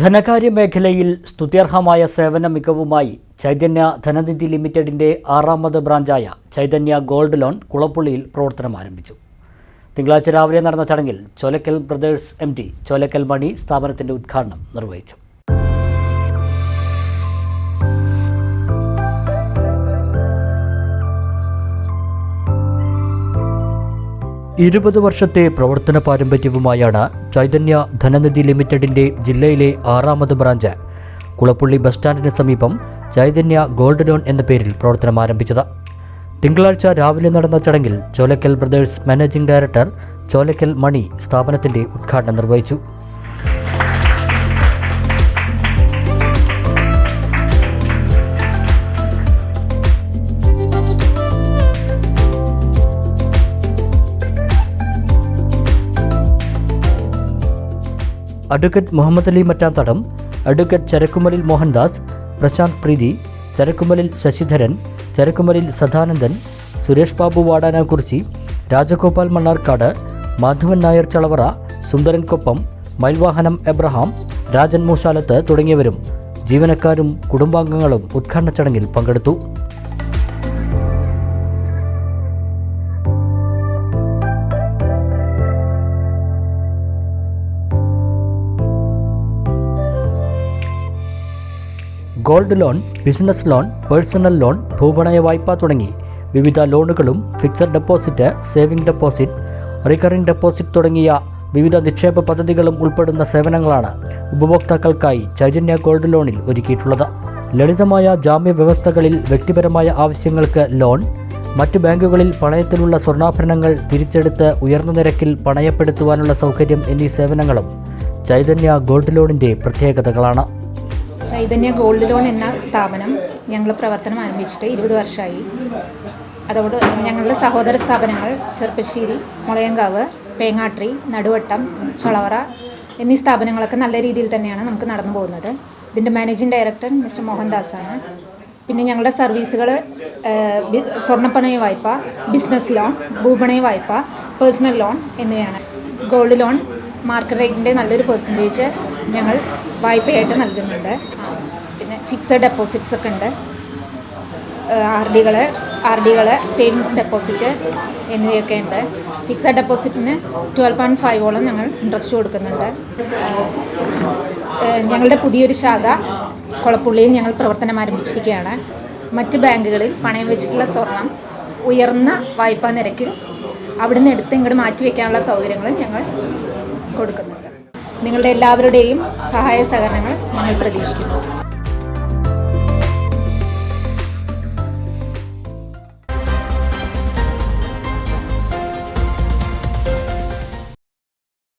ധനകാര്യ മേഖലയിൽ സ്തുത്യർഹമായ സേവന മികവുമായി ചൈതന്യ ധനനിധി ലിമിറ്റഡിന്റെ ആറാമത് ബ്രാഞ്ചായ ചൈതന്യ ഗോൾഡ് ലോൺ കുളപ്പുള്ളിയിൽ പ്രവർത്തനം ആരംഭിച്ചു. തിങ്കളാഴ്ച രാവിലെ നടന്ന ചടങ്ങിൽ Cholakkal Brothers M D Cholakkal Mani സ്ഥാപനത്തിന്റെ ഉദ്ഘാടനം നിർവഹിച്ചു. ഇരുപത് വർഷത്തെ പ്രവർത്തന പാരമ്പര്യവുമായാണ് ചൈതന്യ ധനനിധി ലിമിറ്റഡിന്റെ ജില്ലയിലെ ആറാമത് ബ്രാഞ്ച്. കുളപ്പുള്ളി ബസ് സ്റ്റാൻഡിന് സമീപം ചൈതന്യ ഗോൾഡ് ലോൺ എന്ന പേരിൽ പ്രവർത്തനം ആരംഭിച്ചത്. തിങ്കളാഴ്ച രാവിലെ നടന്ന ചടങ്ങിൽ Cholakkal Brothers managing director Cholakkal Mani സ്ഥാപനത്തിന്റെ ഉദ്ഘാടനം നിർവഹിച്ചു. Advocate Muhammad Ali Mattanthadam advocate Charakkumalil Mohandas Prashanth Preethi Charakkumalil Sasidharan Charakkumalil Sadanandan Suresh Babu Vadanakurissi Rajagopal Mannarkkad Madhavan Nair Chalavara Sundaran Koppam Mayilvahanam Abraham Rajan Moosalath തുടങ്ങിയവരും ജീവനക്കാരും കുടുംബാംഗങ്ങളും ഉദ്ഘാടന ചടങ്ങിൽ പങ്കെടുത്തു. Gold loan business loan personal loan ഭൂപണയ വായ്പ തുടങ്ങി വിവിധ ലോണുകളും fixed deposit saving deposit recurring deposit തുടങ്ങിയ വിവിധ നിക്ഷേപ പദ്ധതികളും ഉൾപ്പെടുന്ന സേവനങ്ങളാണ് ഉപഭോക്താക്കൾക്കായി ചൈതന്യ ഗോൾഡ് ലോണിൽ ഒരുക്കിയിട്ടുള്ളത്. ലളിതമായ ജാമ്യ വ്യവസ്ഥകളിൽ വ്യക്തിപരമായ ആവശ്യങ്ങൾക്ക് ലോൺ മറ്റു ബാങ്കുകളിൽ പണയത്തിലുള്ള സ്വർണാഭരണങ്ങൾ തിരിച്ചെടുത്ത് ഉയർന്ന നിരക്കിൽ പണയപ്പെടുത്തുവാനുള്ള സൗകര്യം എന്നീ സേവനങ്ങളും ചൈതന്യ ഗോൾഡ് ലോണിന്റെ പ്രത്യേകതകളാണ്. ചൈതന്യ ഗോൾഡ് ലോൺ എന്ന സ്ഥാപനം ഞങ്ങൾ പ്രവർത്തനം ആരംഭിച്ചിട്ട് ഇരുപത് വർഷമായി അതോട് ഞങ്ങളുടെ സഹോദര സ്ഥാപനങ്ങൾ ചെറുപ്പശ്ശേരി മുളയങ്കാവ് പേങ്ങാട്രി നടുവട്ടം ചളവറ എന്നീ സ്ഥാപനങ്ങളൊക്കെ നല്ല രീതിയിൽ തന്നെയാണ് നമുക്ക് നടന്നു പോകുന്നത്. ഇതിന്റെ മാനേജിംഗ് ഡയറക്ടർ മിസ്റ്റർ മോഹൻദാസാണ്. പിന്നെ ഞങ്ങളുടെ സർവീസുകൾ സ്വർണപ്പണയ വായ്പ ബിസിനസ് ലോൺ ഭൂപണയ വായ്പ പേഴ്സണൽ ലോൺ എന്നിവയാണ്. ഗോൾഡ് ലോൺ മാർക്കറ്റ് റേറ്റിന്റെ നല്ലൊരു പെർസെന്റേജ് ഞങ്ങൾ വായ്പയായിട്ട് നൽകുന്നുണ്ട്. പിന്നെ ഫിക്സഡ് ഡെപ്പോസിറ്റ്സ് ഒക്കെ ഉണ്ട്. ആർ ഡികൾ ആർ ഡികൾ സേവിങ്സ് ഡെപ്പോസിറ്റ് എന്നിവയൊക്കെ ഉണ്ട്. ഫിക്സഡ് ഡെപ്പോസിറ്റിന് ട്വൽവ് പോയിന്റ് ഫൈവോളം ഞങ്ങൾ ഇൻട്രസ്റ്റ് കൊടുക്കുന്നുണ്ട്. ഞങ്ങളുടെ പുതിയൊരു ശാഖ കുളപ്പുള്ളിയിൽ ഞങ്ങൾ പ്രവർത്തനം ആരംഭിച്ചിരിക്കുകയാണ്. മറ്റ് ബാങ്കുകളിൽ പണയം വെച്ചിട്ടുള്ള സ്വർണം ഉയർന്ന വായ്പാ നിരക്കിൽ അവിടുന്ന് എടുത്ത് ഇങ്ങോട്ട് മാറ്റി വയ്ക്കാനുള്ള സൗകര്യങ്ങളും ഞങ്ങൾ കൊടുക്കുന്നുണ്ട്. നിങ്ങളുടെ എല്ലാവരുടെയും സഹായ സഹകരണങ്ങൾ ഞങ്ങൾ പ്രതീക്ഷിക്കുന്നു.